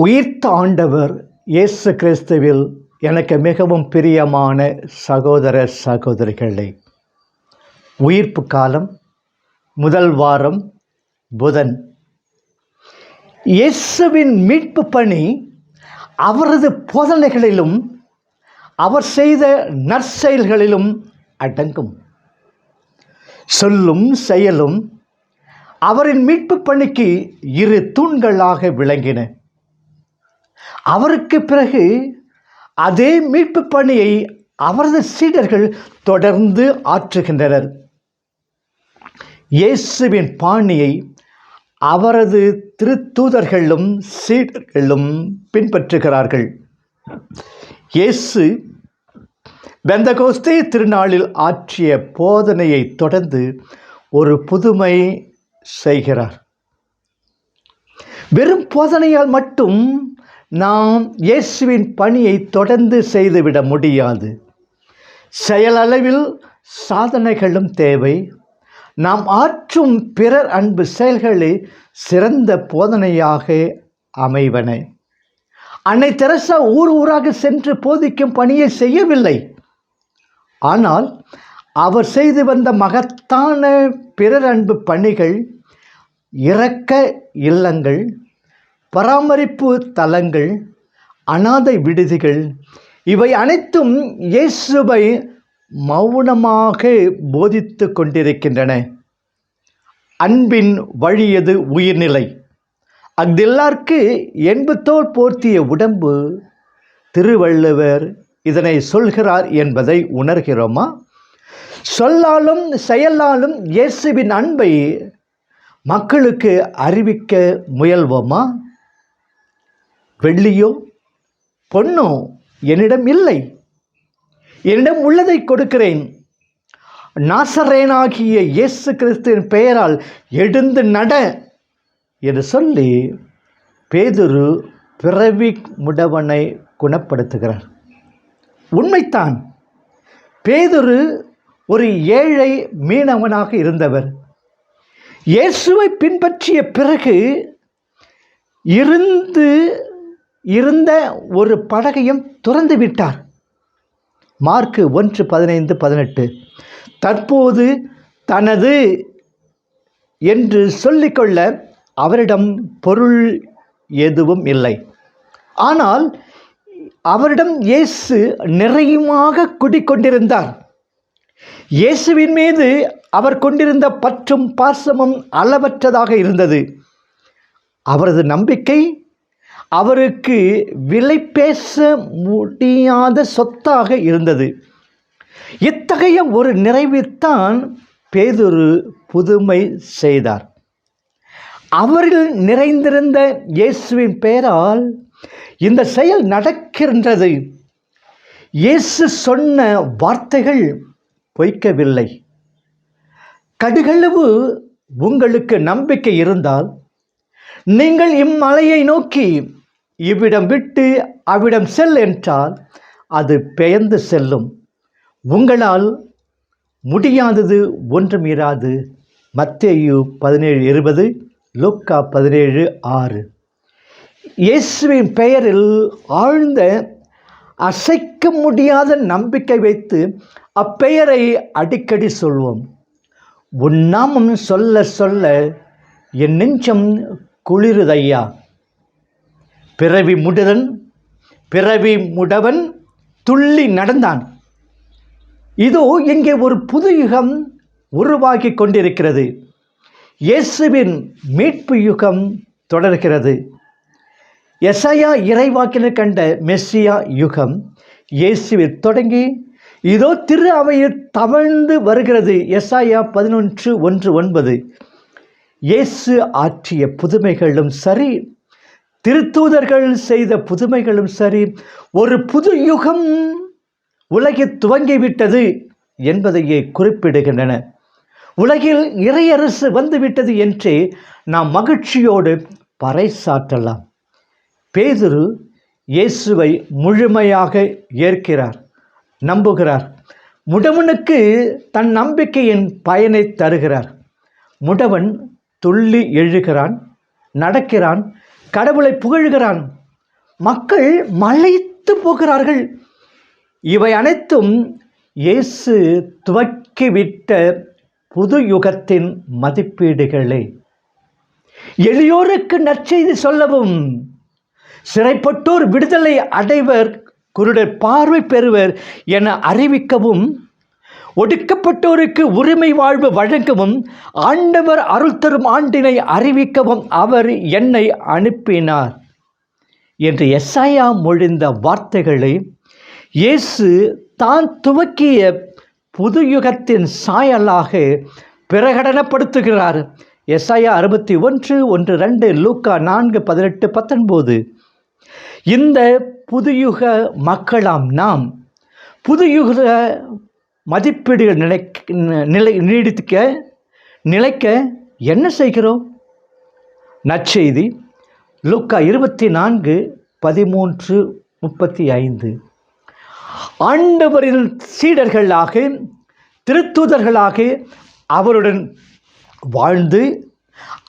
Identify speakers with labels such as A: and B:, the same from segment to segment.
A: உயிர்த்த ஆண்டவர் இயேசு கிறிஸ்துவில் எனக்கு மிகவும் பிரியமான சகோதர சகோதரிகளே உயிர்ப்பு காலம் முதல் வாரம் புதன். இயேசுவின் மீட்பு பணி அவரது போதனைகளிலும் அவர் செய்த நற்செயல்களிலும் அடங்கும். சொல்லும் செயலும் அவரின் மீட்பு பணிக்கு இரு தூண்களாக விளங்கின. அவருக்கு பிறகு அதே மீட்பு பணியை அவரது சீடர்கள் தொடர்ந்து ஆற்றுகின்றனர். இயேசுவின் பாணியை அவரது திருத்தூதர்களும் சீடர்களும் பின்பற்றுகிறார்கள். இயேசு பெந்தகோஸ்தே திருநாளில் ஆற்றிய போதனையை தொடர்ந்து ஒரு புதுமை செய்கிறார். வெறும் போதனையால் மட்டும் நாம் இயேசுவின் பணியை தொடர்ந்து செய்துவிட முடியாது. செயலளவில் சாதனைகளும் தேவை. நாம் ஆற்றும் பிறர் அன்பு செயல்களே சிறந்த போதனையாக அமைவன. அன்னை தெரசா ஊர் ஊராக சென்று போதிக்கும் பணியை செய்யவில்லை. ஆனால் அவர் செய்து வந்த மகத்தான பிறர் அன்பு பணிகள் இறக்க இல்லங்கள் பராமரிப்பு தலங்கள் அனாதை விடுதிகள் இவை அனைத்தும் இயேசுவை மௌனமாக போதித்து கொண்டிருக்கின்றன. அன்பின் வழியது உயிர்நிலை. அஃதெல்லார்க்கு என்பத்தோல் போர்த்திய உடம்பு திருவள்ளுவர் இதனை சொல்கிறார் என்பதை உணர்கிறோமா? சொல்லாலும் செயலாலும் இயேசுவின் அன்பை மக்களுக்கு அறிவிக்க முயல்வோமா? வெள்ளியோ பொன்னோ என்னிடம் இல்லை. என்னிடம் உள்ளதை கொடுக்கிறேன். நாசரேனாகிய இயேசு கிறிஸ்துவின் பெயரால் எழுந்து நட என்று சொல்லி பேதுரு பிறவி முடவனை குணப்படுத்துகிறார். உண்மைத்தான் பேதுரு ஒரு ஏழை மீனவனாக இருந்தவர். இயேசுவை பின்பற்றிய பிறகு இருந்து இருந்த ஒரு படகையும் துறந்து விட்டார். மார்க்கு ஒன்று பதினைந்து பதினெட்டு. தற்போது தனது என்று சொல்லிக்கொள்ள அவரிடம் பொருள் எதுவும் இல்லை. ஆனால் அவரிடம் இயேசு நிறையுமாக குடிக்கொண்டிருந்தார். இயேசுவின் மீது அவர் கொண்டிருந்த பற்றும் பாசமும் அளவற்றதாக இருந்தது. அவரது நம்பிக்கை அவருக்கு விலை பேச முடியாத சொத்தாக இருந்தது. இத்தகைய ஒரு நிறைவைத்தான் பேதொரு புதுமை செய்தார். அவரில் நிறைந்திருந்த இயேசுவின் பெயரால் இந்த செயல் நடக்கின்றது. இயேசு சொன்ன வார்த்தைகள் பொய்க்கவில்லை. கடுகளவு உங்களுக்கு நம்பிக்கை இருந்தால் நீங்கள் இம்மலையை நோக்கி இவ்விடம் விட்டு அவ்விடம் செல் என்றால் அது பெயர்ந்து செல்லும். உங்களால் முடியாதது ஒன்றும் இராது. மத்தேயு பதினேழு இருபது லோக்கா பதினேழு ஆறு. இயேசுவின் பெயரில் ஆழ்ந்த அசைக்க முடியாத நம்பிக்கை வைத்து அப்பெயரை அடிக்கடி சொல்வோம். உன் நாமம் சொல்ல சொல்ல என் நெஞ்சம் குளிருதையா? பிறவி முடுதன் பிறவி முடவன் துள்ளி நடந்தான். இதோ இங்கே ஒரு புது யுகம் உருவாகி கொண்டிருக்கிறது. இயேசுவின் மீட்பு யுகம் தொடர்கிறது. எசையா இறைவாக்கினர் கண்ட மெஸ்ஸியா யுகம் இயேசுவில் தொடங்கி இதோ திரு அவையில் தவழ்ந்து வருகிறது. எஸ்ஐயா பதினொன்று ஒன்று ஒன்பது. இயேசு ஆற்றிய புதுமைகளும் சரி திருத்தூதர்கள் செய்த புதுமைகளும் சரி ஒரு புது யுகம் உலகில் துவங்கிவிட்டது என்பதையே குறிப்பிடுகின்றன. உலகில் இறையரசு வந்துவிட்டது என்றே நாம் மகிழ்ச்சியோடு பறைசாற்றலாம். பேதுரு இயேசுவை முழுமையாக ஏற்கிறார் நம்புகிறார். முடவனுக்கு தன் நம்பிக்கையின் பயனை தருகிறார். முடவன் துள்ளி எழுகிறான் நடக்கிறான் கடவுளை புகழ்கிறான்? மக்கள் மலைத்து போகிறார்கள். இவை அனைத்தும் இயேசு துவக்கிவிட்ட புது யுகத்தின் மதிப்பீடுகளே. எளியோருக்கு நற்செய்தி சொல்லவும் சிறைப்பட்டோர் விடுதலை அடைவர் குருடர் பார்வை பெறுவர் என அறிவிக்கவும் ஒடுக்கப்பட்டோருக்கு உரிமை வாழ்வு வழங்கவும் ஆண்டவர் அருள் தரும் ஆண்டினை அறிவிக்கவும் அவர் என்னை அனுப்பினார். என்று எஸ்ஐயா மொழிந்த வார்த்தைகளை இயேசு தான் துவக்கிய புது யுகத்தின் சாயலாக பிரகடனப்படுத்துகிறார். எஸ்ஐயா அறுபத்தி ஒன்று ஒன்று ரெண்டு லூக்கா நான்கு பதினெட்டு பத்தொன்பது. இந்த புதுயுக மக்களாம் நாம் புதுயுக மதிப்பீடுகள் நிலை நிலை நீடித்துக்க நிலைக்க என்ன செய்கிறோம்? நற்செய்தி லுக்கா இருபத்தி நான்கு பதிமூன்று முப்பத்தி ஐந்து ஆண்டவரின் சீடர்களாக திருத்தூதர்களாக அவருடன் வாழ்ந்து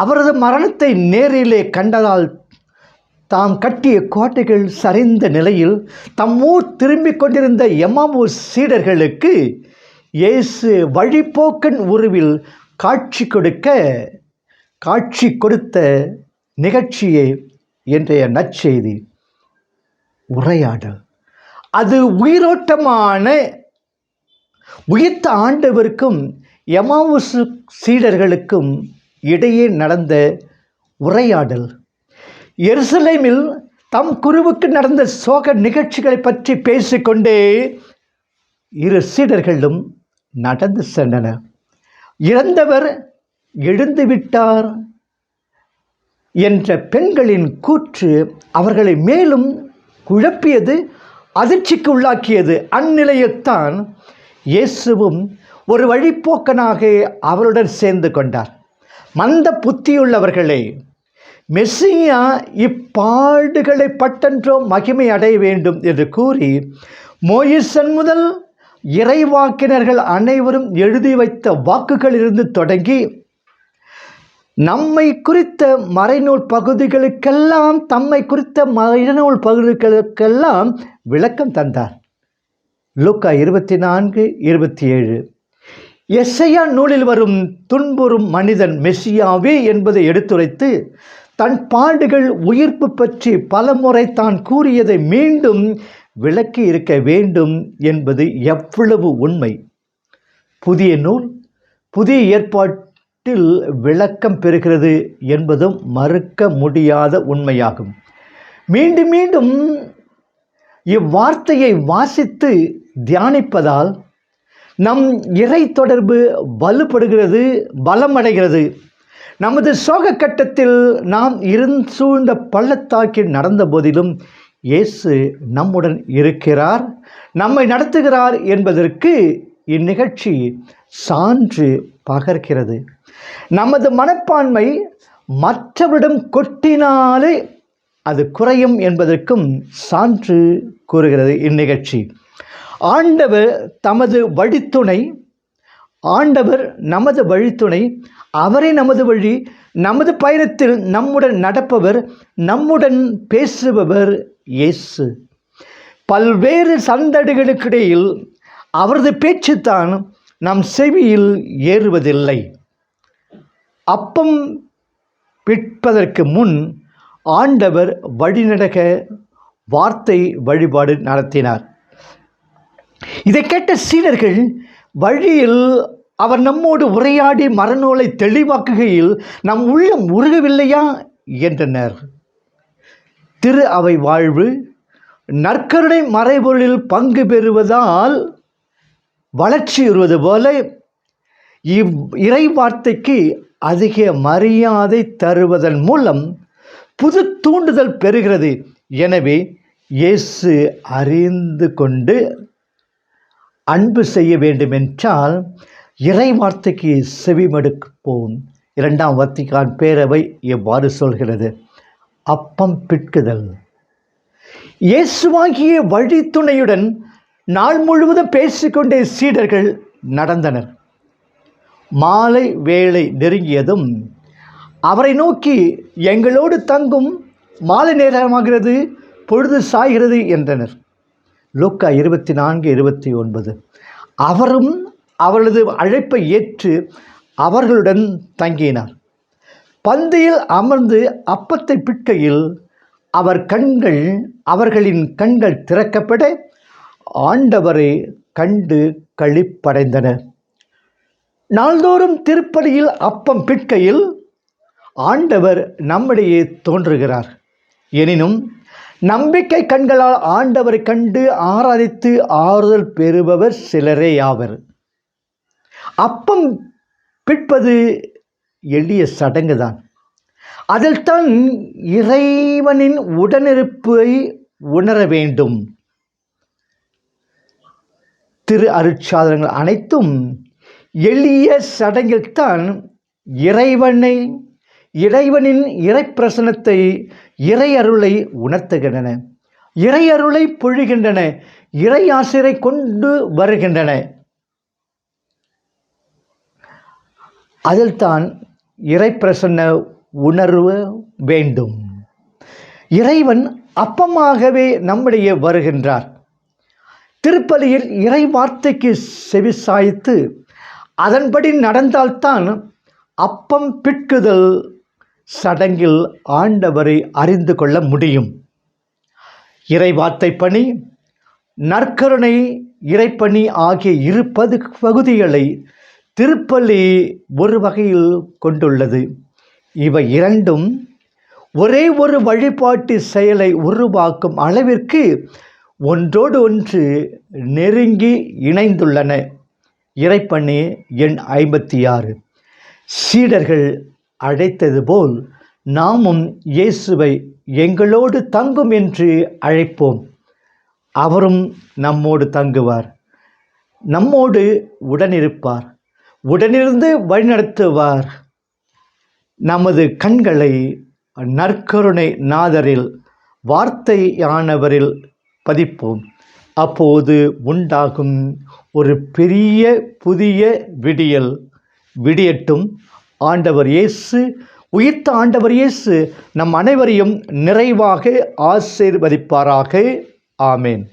A: அவரது மரணத்தை நேரிலே கண்டதால் தாம் கட்டிய கோட்டைகள் சரிந்த நிலையில் தம்மூர் திரும்பிக் கொண்டிருந்த எம்மாமூர் சீடர்களுக்கு இயேசு வழிப்போக்கன் உருவில் காட்சி கொடுக்க காட்சி கொடுத்த நிகழ்ச்சியே இன்றைய நற்செய்தி. உரையாடல். அது உயிரோட்டமான உயிர்த்த ஆண்டவருக்கும் எமாவுசு சீடர்களுக்கும் இடையே நடந்த உரையாடல். எருசலேமில் தம் குருவுக்கு நடந்த சோக நிகழ்ச்சிகளை பற்றி பேசிக்கொண்டே இரு சீடர்களும் நடந்து சென்றனர். இறந்தவர் எழுந்து விட்டார் என்ற பெண்களின் கூற்று அவர்களை மேலும் குழப்பியது அதிர்ச்சிக்கு உள்ளாக்கியது. அந்நிலையத்தான் இயேசுவும் ஒரு வழிப்போக்கனாக அவருடன் சேர்ந்து கொண்டார். மந்த புத்தியுள்ளவர்களே மெஸ்ஸியா இப்பாடுகளை பட்டன்றோ மகிமை அடைய வேண்டும் என்று கூறி மோயிசன் முதல் இறைவாக்கினர்கள் அனைவரும் எழுதி வைத்த வாக்குகளிலிருந்து தொடங்கி நம்மை குறித்த மறைநூல் பகுதிகளுக்கெல்லாம் தம்மை குறித்த மறைநூல் பகுதிகளுக்கெல்லாம் விளக்கம் தந்தார். லூக்கா இருபத்தி நான்கு இருபத்தி ஏழு எஸ்ஐயா நூலில் வரும் துன்புறும் மனிதன் மெஸ்ஸியாவே என்பதை எடுத்துரைத்து தன் பாடுகள் உயிர்ப்பு பற்றி பலமுறை தான் கூறியதை மீண்டும் விளக்கி இருக்க வேண்டும் என்பது எவ்வளவு உண்மை. புதிய நூல் புதிய ஏற்பாட்டில் விளக்கம் பெறுகிறது என்பதும் மறுக்க முடியாத உண்மையாகும். மீண்டும் மீண்டும் இவ்வார்த்தையை வாசித்து தியானிப்பதால் நம் இறை தொடர்பு வலுப்படுகிறது பலமடைகிறது. நமது சோக கட்டத்தில் நாம் இருந் சூழ்ந்த பள்ளத்தாக்கில் நடந்த போதிலும் இயேசு நம்முடன் இருக்கிறார் நம்மை நடத்துகிறார் என்பதற்கு இந்நிகழ்ச்சி சான்று பகர்கிறது. நமது மனப்பான்மை மற்றவரிடம் கொட்டினாலே அது குறையும் என்பதற்கும் சான்று கூறுகிறது இந்நிகழ்ச்சி. ஆண்டவர் தமது வழித்துணை ஆண்டவர் நமது வழித்துணை அவரே நமது வழி நமது பயணத்தில் நம்முடன் நடப்பவர் நம்முடன் பேசுபவர் இயேசு. பல்வேறு சந்தடிகளுக்கிடையில் அவரது பேச்சுத்தான் நம் செவியில் ஏறுவதில்லை. அப்பம் பிற்பதற்கு முன் ஆண்டவர் வழிநடக வார்த்தை வழிபாடு நடத்தினார். இதை கேட்ட சீடர்கள் வழியில் அவர் நம்மோடு உரையாடி மரநூலை தெளிவாக்குகையில் நம் உள்ளம் உருகவில்லையா? என்றனர். திரு அவை வாழ்வு நற்கருணை மறைபொருளில் பங்கு பெறுவதால் வளர்ச்சியுறுவது போல இவ் இறை வார்த்தைக்கு அதிக மரியாதை தருவதன் மூலம் புது தூண்டுதல் பெறுகிறது. எனவே இயேசு அறிந்து கொண்டு அன்பு செய்ய வேண்டுமென்றால் இறை வார்த்தைக்கு செவிமடுப்போம் இரண்டாம் வத்திகான் பேரவை எவ்வாறு சொல்கிறது? அப்பம் பிற்குதல் இயேசுவாகிய வழித்துணையுடன் நாள் முழுவதும் பேசிக்கொண்டே சீடர்கள் நடந்தனர். மாலை வேளை நெருங்கியதும் அவரை நோக்கி எங்களோடு தங்கும் மாலை நேரமாகிறது பொழுது சாய்கிறது என்றனர். லூக்கா இருபத்தி நான்கு இருபத்தி ஒன்பது. அவரும் அவளது அழைப்பை ஏற்று அவர்களுடன் தங்கினார். பந்தியில் அமர்ந்து அப்பத்தை பிட்கையில் அவர் கண்கள் அவர்களின் கண்கள் திறக்கப்பட ஆண்டவரை கண்டு களிப்படைந்தனர் நாள்தோறும் திருப்பலியில் அப்பம் பிட்கையில் ஆண்டவர் நம்மிடையே தோன்றுகிறார். எனினும் நம்பிக்கை கண்களால் ஆண்டவரை கண்டு ஆராதித்து ஆறுதல் பெறுபவர் சிலரே யாவர். அப்பம் பிற்பது எளிய சடங்குதான். அதில் தான் இறைவனின் உடனிருப்பை உணர வேண்டும். திரு அருட்சாதனங்கள் அனைத்தும் எளிய சடங்கில்தான் இறைவனை இறைவனின் இறைப்பிரசனத்தை இறையருளை உணர்த்துகின்றன. இறையருளை பொழிகின்றன இறை ஆசிரை கொண்டு வருகின்றன. அதில்தான் இறைப்பிரசன்ன உணர்வு வேண்டும். இறைவன் அப்பமாகவே நம்மிடையே வருகின்றார். திருப்பலியில் இறை வார்த்தைக்கு செவி சாய்த்து அதன்படி நடந்தால்தான் அப்பம் பிட்குதல் சடங்கில் ஆண்டவரை அறிந்து கொள்ள முடியும். இறைவார்த்தை பணி நற்கருணை இறைப்பணி ஆகிய இரு பது பகுதிகளை திருப்பள்ளி ஒரு வகையில் கொண்டுள்ளது. இவை இரண்டும் ஒரே ஒரு வழிபாட்டு செயலை உருவாக்கும் அளவிற்கு ஒன்றோடு ஒன்று நெருங்கி இணைந்துள்ளன. இறைப்பணி எண் ஐம்பத்தி ஆறு சீடர்கள் அழைத்தது போல் நாமும் இயேசுவை எங்களோடு தங்கும் என்று அழைப்போம். அவரும் நம்மோடு தங்குவார். நம்மோடு உடனிருப்பார். உடனிருந்து வழிநடத்துவார். நமது கண்களை நற்கருணை நாதரில் வார்த்தையானவரில் பதிப்போம். அப்போது உண்டாகும் ஒரு பெரிய புதிய விடியல். விடியட்டும் ஆண்டவர் இயேசு உயிர்த்த ஆண்டவர் இயேசு நம் அனைவரையும் நிறைவாக ஆசீர்வதிப்பாராக. ஆமேன்.